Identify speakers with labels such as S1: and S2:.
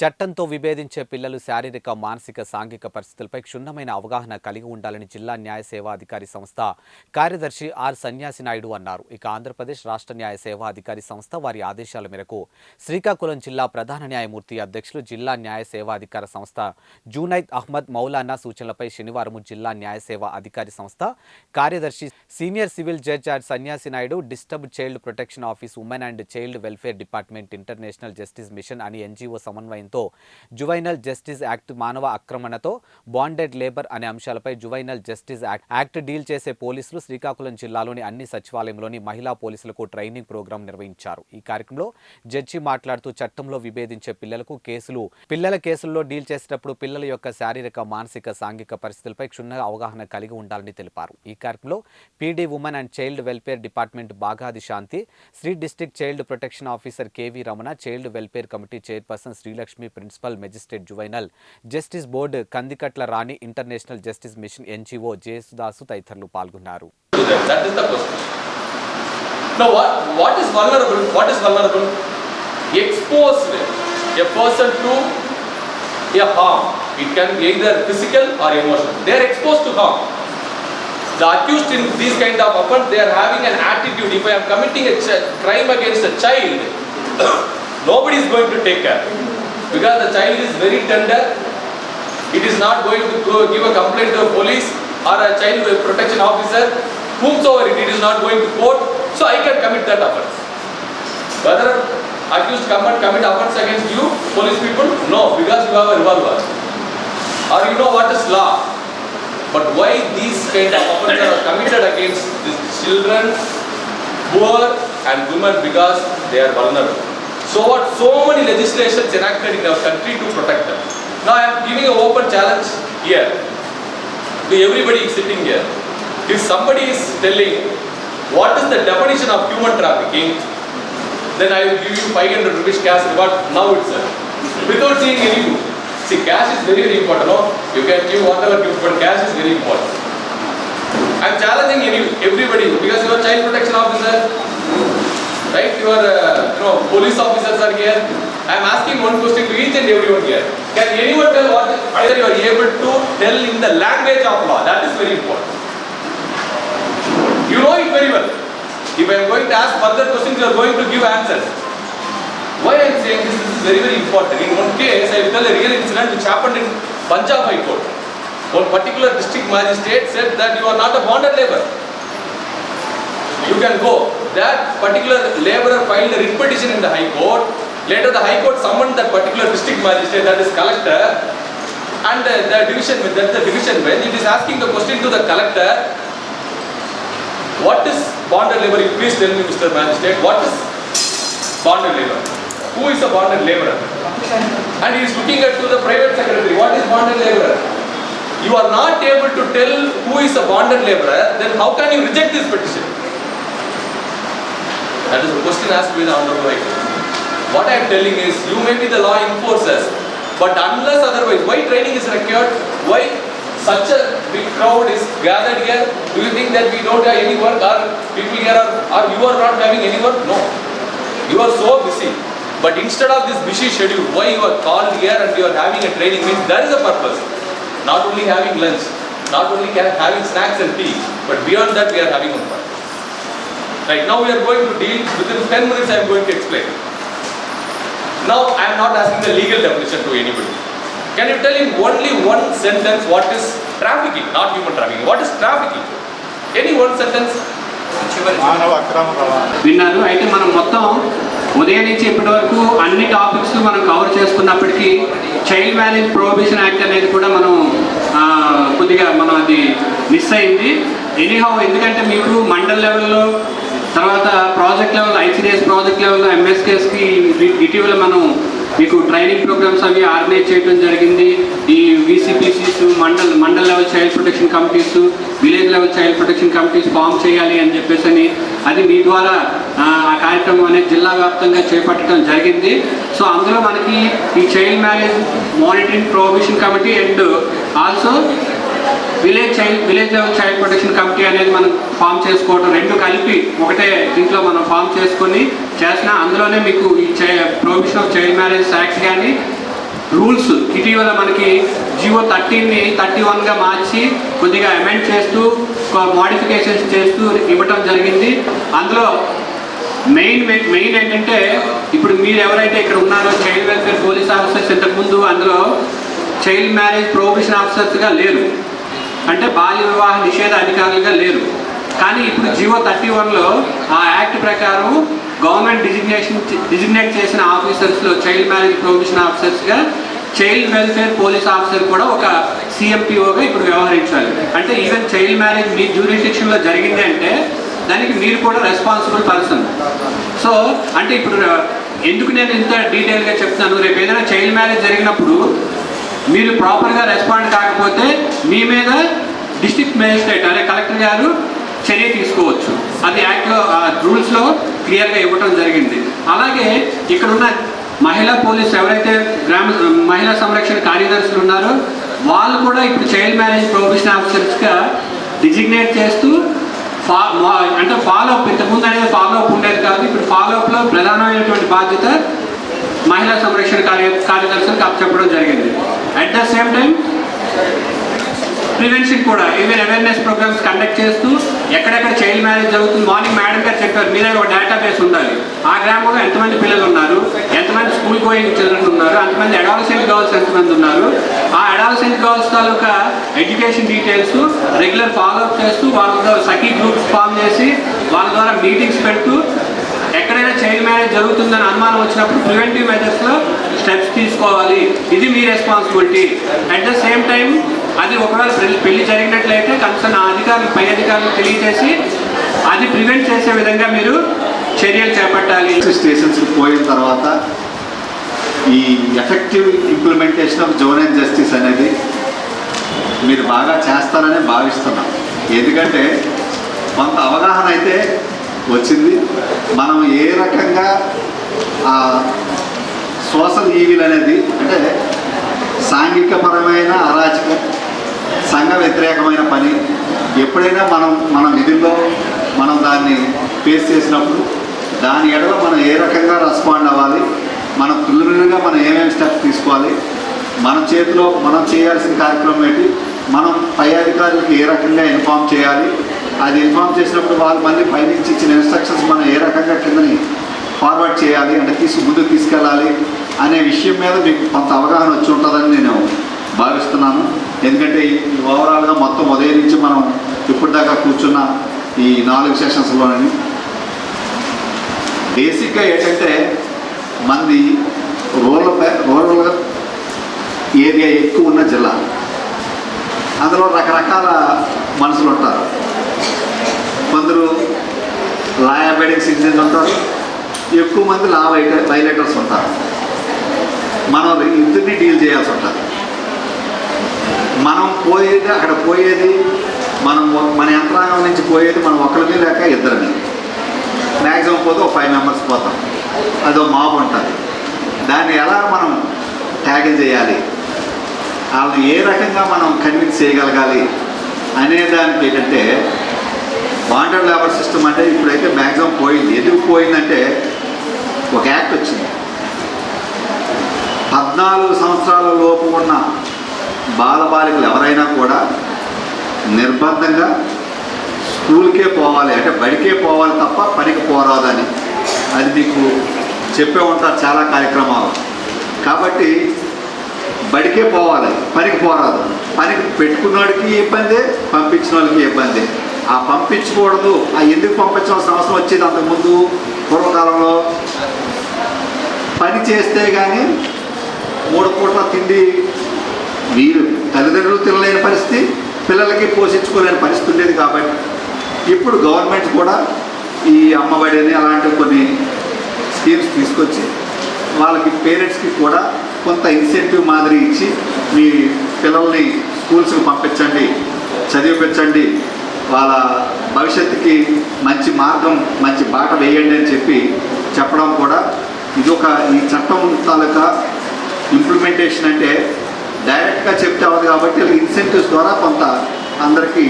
S1: చట్టంతో విభేదించే పిల్లలు శారీరక మానసిక సాంఘిక పరిస్థితులపై క్షుణ్ణమైన అవగాహన కలిగి ఉండాలని జిల్లా న్యాయ సేవా అధికారి సంస్థ కార్యదర్శి ఆర్ సన్యాసి నాయుడు అన్నారు. ఇక ఆంధ్రప్రదేశ్ రాష్ట్ర న్యాయ సేవాధికారి సంస్థ వారి ఆదేశాల మేరకు శ్రీకాకుళం జిల్లా ప్రధాన న్యాయమూర్తి అధ్యక్షులు జిల్లా న్యాయ సేవా అధికార సంస్థ జూనైద్ అహ్మద్ మౌలానా సూచనలపై శనివారం జిల్లా న్యాయ సేవా అధికారి సంస్థ కార్యదర్శి senior civil judge R Sanyasi Naidu district child protection office women and child welfare department International Justice Mission అని ఎన్జీఓ సమన్వయంతో జువైనల్ జస్టిస్ యాక్ట్ మానవ ఆక్రమణతో బాండెడ్ లేబర్ అనే అంశాలపై juvenile justice act act deal చేసే పోలీసులు శ్రీకాకుళం జిల్లాలోని అన్ని సచివాలయంలోని మహిళా పోలీసులకు ట్రైనింగ్ ప్రోగ్రాం నిర్వహించారు. ఈ కార్యక్రమంలో జడ్జి మాట్లాడుతూ చట్టంలో విభేదించే పిల్లలకు కేసులు పిల్లల కేసుల్లో డీల్ చేసేటప్పుడు పిల్లల యొక్క శారీరక మానసిక సాంఘిక పరిస్థితులపై క్షుణ్ణ అవగాహన కలిగి ఉండాలని తెలిపారు. ఈ కార్యక్రమంలో PD women and child welfare department Bagadi Shanti Sri district child protection officer KV Ramana child welfare committee chairperson Srilakshmi principal magistrate juvenile justice board Kandikatla Rani international justice mission NGO Jesudas తదితరులు పాల్గొన్నారు
S2: a harm. It can be either physical or emotional. They are exposed to harm. The accused in these kind of offense, they are having an attitude. If I am committing a ch- crime against a child, nobody is going to take care. Because the child is very tender, it is not going to go give a complaint to a police or a child protection officer, whomsoever it, it is not going to court, so I can commit that offense. Whether accused and commit offense against you, police people, no, because you have a revolver. Or you know what is law. But why these kind of offences are committed against these children, poor and women because they are vulnerable. So what? So many legislations enacted in our country to protect them. Now I am giving an open challenge here to everybody sitting here. If somebody is telling what is the definition of human trafficking, then I will give you 500 rupees cash reward now itself. Without seeing any. See, cash is very, very important. No? You can give whatever gift, but cash is very important. I am challenging any, everybody because you are child protection officer, right? Your uh, you know, police officers are here. I am asking one question to each and everyone here. Can anyone tell what whether you are able to tell in the language of law? That is very important. You know it very well. If I am going to ask further questions, you are going to give answers. Why I am saying this? This is very very important. In one case, I will tell a real incident which happened in Punjab High Court. One particular district magistrate said that you are not a bonded labor. You can go. That particular laborer filed a writ petition in the High Court. Later, the High Court summoned that particular district magistrate, that is collector, and uh, the division, that the division bench, it is asking the question to the collector. What is bonded labor? Please tell me, Mr. Magistrate, what is bonded labor? Who is a bonded laborer? And he is looking at to the private secretary. What is bonded laborer? You are not able to tell who is a bonded laborer, then how can you reject this petition? That is the question asked by the Honorable What I am telling is, you may be the law enforcers, but unless otherwise, why training is required? Why such a big crowd is gathered here? Do you think that we don't have any work or people here are, or you are not having any work? No. You are so busy. But instead of this busy schedule, why you are called here and you are having a training means there is a purpose. Not only having lunch, not only having snacks and tea, but beyond that we are having a point. Right now we are going to deal, within 10 minutes I am going to explain. Now I am not asking the legal definition to anybody. Can you tell in only one sentence what is trafficking, not human trafficking, what is trafficking? Any one sentence?
S3: విన్నాను అయితే మనం మొత్తం ఉదయం నుంచి ఇప్పటి వరకు అన్ని topics మనం కవర్ చేసుకున్నప్పటికీ చైల్డ్ మ్యారేజ్ ప్రొహిబిషన్ యాక్ట్ అనేది కూడా మనం కొద్దిగా మనం అది మిస్ అయింది ఎనీహౌ ఎందుకంటే మీరు మండల్ లెవెల్లో తర్వాత ప్రాజెక్ట్ లెవెల్ ఐసీడిఎస్ ప్రాజెక్ట్ లెవెల్లో ఎంఎస్కేస్కి ఇటీవల మనం మీకు ట్రైనింగ్ ప్రోగ్రామ్స్ అవి ఆర్గనైజ్ చేయడం జరిగింది. ఈ VCPCs mandal mandal level child protection committees village level child protection committees form చేయాలి అని చెప్పేసి అని అది మీ ద్వారా ఆ ఆ కార్యక్రమం అనేది జిల్లా వ్యాప్తంగా చేపట్టడం జరిగింది. సో అందులో మనకి ఈ child marriage monitoring prohibition committee and also village child village level child protection committee అనేది మనం ఫామ్ చేసుకోవడం రెండు కలిపి ఒకటే దీంట్లో మనం ఫామ్ చేసుకొని చేసిన అందులోనే మీకు ఈ prohibition of child marriage act కానీ రూల్స్ ఇటీవల మనకి జియో థర్టీన్ని థర్టీ వన్గా మార్చి కొద్దిగా అమెండ్ చేస్తూ మోడిఫికేషన్స్ చేస్తూ ఇవ్వటం జరిగింది. అందులో మెయిన్ మెయిన్ ఏంటంటే ఇప్పుడు మీరు ఎవరైతే ఇక్కడ ఉన్నారో చైల్డ్ వెల్ఫేర్ పోలీస్ ఆఫీసర్స్ ఇంతకుముందు అందులో చైల్డ్ మ్యారేజ్ ప్రొహిబిషన్ ఆఫీసర్స్గా లేరు. అంటే బాల్య వివాహ నిషేధ అధికారులుగా లేరు. కానీ ఇప్పుడు జియో థర్టీ వన్లో ఆ యాక్ట్ ప్రకారం గవర్నమెంట్ డిజిగ్నేషన్ డిజిగ్నేట్ చేసిన ఆఫీసర్స్లో చైల్డ్ మ్యారేజ్ ప్రొహిబిషన్ ఆఫీసర్స్గా చైల్డ్ వెల్ఫేర్ పోలీస్ ఆఫీసర్ కూడా ఒక సిఎంపిఓగా ఇప్పుడు వ్యవహరించాలి. అంటే ఈవెన్ చైల్డ్ మ్యారేజ్ మీ జ్యూరిస్డిక్షన్లో జరిగింది అంటే దానికి మీరు కూడా రెస్పాన్సిబుల్ పర్సన్. సో అంటే ఇప్పుడు ఎందుకు నేను ఇంత డీటెయిల్గా చెప్తున్నాను? రేపు ఏదైనా చైల్డ్ మ్యారేజ్ జరిగినప్పుడు మీరు ప్రాపర్గా రెస్పాండ్ కాకపోతే మీ మీద డిస్టిక్ మేజిస్ట్రేట్ అదే కలెక్టర్ గారు చర్య తీసుకోవచ్చు. అది యాక్ట్లో రూల్స్లో క్లియర్గా ఇవ్వడం జరిగింది. అలాగే ఇక్కడున్న మహిళా పోలీస్ ఎవరైతే గ్రామ మహిళా సంరక్షణ కార్యదర్శులు ఉన్నారో వాళ్ళు కూడా ఇప్పుడు చైల్డ్ మ్యారేజ్ ప్రొహిబిషన్ ఆఫీసర్స్గా డిజిగ్నేట్ చేస్తూ ఫా మా- అంటే ఫాలో అప్ ఇంతకుముందు అనేది ఫాలో అప్ ఉండేది కాదు ఇప్పుడు ఫాలో అప్లో ప్రధానమైనటువంటి బాధ్యత మహిళా సంరక్షణ కార్య కార్యదర్శులకు అప్పచెప్పడం జరిగింది. At the same time prevention కూడా ఈవెన్ అవేర్నెస్ ప్రోగ్రామ్స్ కండక్ట్ చేస్తూ ఎక్కడెక్కడ చైల్డ్ మ్యారేజ్ జరుగుతుంది మార్నింగ్ మేడం గారు చెప్పారు మీ దగ్గర ఒక డేటాబేస్ ఉండాలి. ఆ గ్రామంలో ఎంతమంది పిల్లలు ఉన్నారు ఎంతమంది స్కూల్ గోయింగ్ చిల్డ్రన్ ఉన్నారు అంతమంది అడాలసెంట్ గర్ల్స్ ఎంతమంది ఉన్నారు. ఆ అడాలసెంట్ గర్ల్స్ తాలూకా education details regular follow up చేస్తూ వాళ్ళతో సఖీ గ్రూప్స్ ఫామ్ చేసి వాళ్ళ ద్వారా మీటింగ్స్ పెడుతూ ఎక్కడైనా చైల్డ్ మ్యారేజ్ జరుగుతుందని అనుమానం వచ్చినప్పుడు ప్రివెంటివ్ మెజర్స్లో స్టెప్స్ తీసుకోవాలి. ఇది మీ responsibility at the same time అది ఒకవేళ పెళ్ళి పెళ్ళి జరిగినట్లయితే కన్సర్న్ నా అధికారులు పై అధికారులు తెలియజేసి అది ప్రివెంట్ చేసే విధంగా మీరు చర్యలు చేపట్టాలి.
S4: స్టేషన్స్ పోయిన తర్వాత ఈ effective implementation of zone and justice అనేది మీరు బాగా చేస్తారని భావిస్తున్నాం. ఎందుకంటే కొంత అవగాహన అయితే వచ్చింది. మనం ఏ రకంగా ఆ సోషల్ ఈవిల్ అనేది అంటే సాంఘికపరమైన అరాచకం సంఘ వ్యతిరేకమైన పని. ఎప్పుడైనా మనం మన విధుల్లో మనం దాన్ని ఫేస్ చేసినప్పుడు దాని ఎడల మనం ఏ రకంగా రెస్పాండ్ అవ్వాలి? మనం ప్రిలిమినరీగా మనం ఏమేమి స్టెప్స్ తీసుకోవాలి? మన చేతిలో మనం చేయాల్సిన కార్యక్రమం ఏంటి? మనం పై అధికారులకు ఏ రకంగా ఇన్ఫామ్ చేయాలి? అది ఇన్ఫామ్ చేసినప్పుడు వాళ్ళు మళ్ళీ పైనుంచి ఇచ్చిన ఇన్స్ట్రక్షన్స్ మనం ఏ రకంగా కిందని ఫార్వర్డ్ చేయాలి? అంటే తీసుకు ముందుకు అనే విషయం మీద మీకు కొంత అవగాహన వచ్చి ఉంటుందని నేను భావిస్తున్నాను. ఎందుకంటే ఈ ఓవరాల్గా మొత్తం ఉదయం నుంచి మనం ఇప్పటిదాకా కూర్చున్న ఈ నాలుగు సెషన్స్లోని బేసిక్గా ఏంటంటే మంది రూరల్ రూరల్ ఏరియా ఎక్కువ ఉన్న జిల్లా. అందులో రకరకాల మనుషులు ఉంటారు. కొందరు లా అబైడింగ్ సిటిజన్స్ ఉంటారు. ఎక్కువ మంది లా వైట- వైలేటర్స్ ఉంటారు. మనం ఇద్దరిని డీల్ చేయాల్సి ఉంటుంది. మనం పోయేది అక్కడ పోయేది మనం మన యంత్రాంగం నుంచి పోయేది మనం ఒకరిని లేక ఇద్దరిని. మ్యాక్సిమం పోతే ఒక ఫైవ్ మెంబర్స్ పోతాం. అదో మాబ్ ఉంటుంది. దాన్ని ఎలా మనం ట్యాకిల్ చేయాలి? వాళ్ళని ఏ రకంగా మనం కన్విన్స్ చేయగలగాలి అనే దానికి ఏంటంటే బాండెడ్ లేబర్ సిస్టమ్ అంటే ఇప్పుడైతే మ్యాక్సిమం పోయింది. ఎందుకు పోయిందంటే ఒక యాక్ట్ వచ్చింది. పద్నాలుగు సంవత్సరాల లోపు ఉన్న బాలబాలికలు ఎవరైనా కూడా నిర్బంధంగా స్కూల్కే పోవాలి అంటే బడికే పోవాలి తప్ప పనికి పోరాదని అది మీకు చెప్పే ఉంటారు చాలా కార్యక్రమాలు. కాబట్టి బడికే పోవాలి పనికి పోరాదు. పనికి పెట్టుకున్నవాడికి ఇబ్బందే పంపించిన వాళ్ళకి ఇబ్బంది. ఆ పంపించకూడదు. ఆ ఎందుకు పంపించాల్సిన అవసరం వచ్చేది అంతకుముందు పూర్వకాలంలో? పని చేస్తే కానీ మూడు పూట్ల తిండి వీరు తల్లిదండ్రులు తినలేని పరిస్థితి పిల్లలకి పోషించుకోలేని పరిస్థితి ఉండేది కాబట్టి ఇప్పుడు గవర్నమెంట్ కూడా ఈ అమ్మబడి అని అలాంటి కొన్ని స్కీమ్స్ తీసుకొచ్చి వాళ్ళకి పేరెంట్స్కి కూడా కొంత ఇన్సెంటివ్ మాదిరి ఇచ్చి మీ పిల్లల్ని స్కూల్స్కి పంపించండి చదివిపించండి వాళ్ళ భవిష్యత్తుకి మంచి మార్గం మంచి బాట వేయండి అని చెప్పి చెప్పడం కూడా ఇది ఒక ఈ చట్టం తాలూకా ఇంప్లిమెంటేషన్ అంటే డైరెక్ట్గా చెప్తే అవ్వదు కాబట్టి ఇన్సెంటివ్స్ ద్వారా కొంత అందరికీ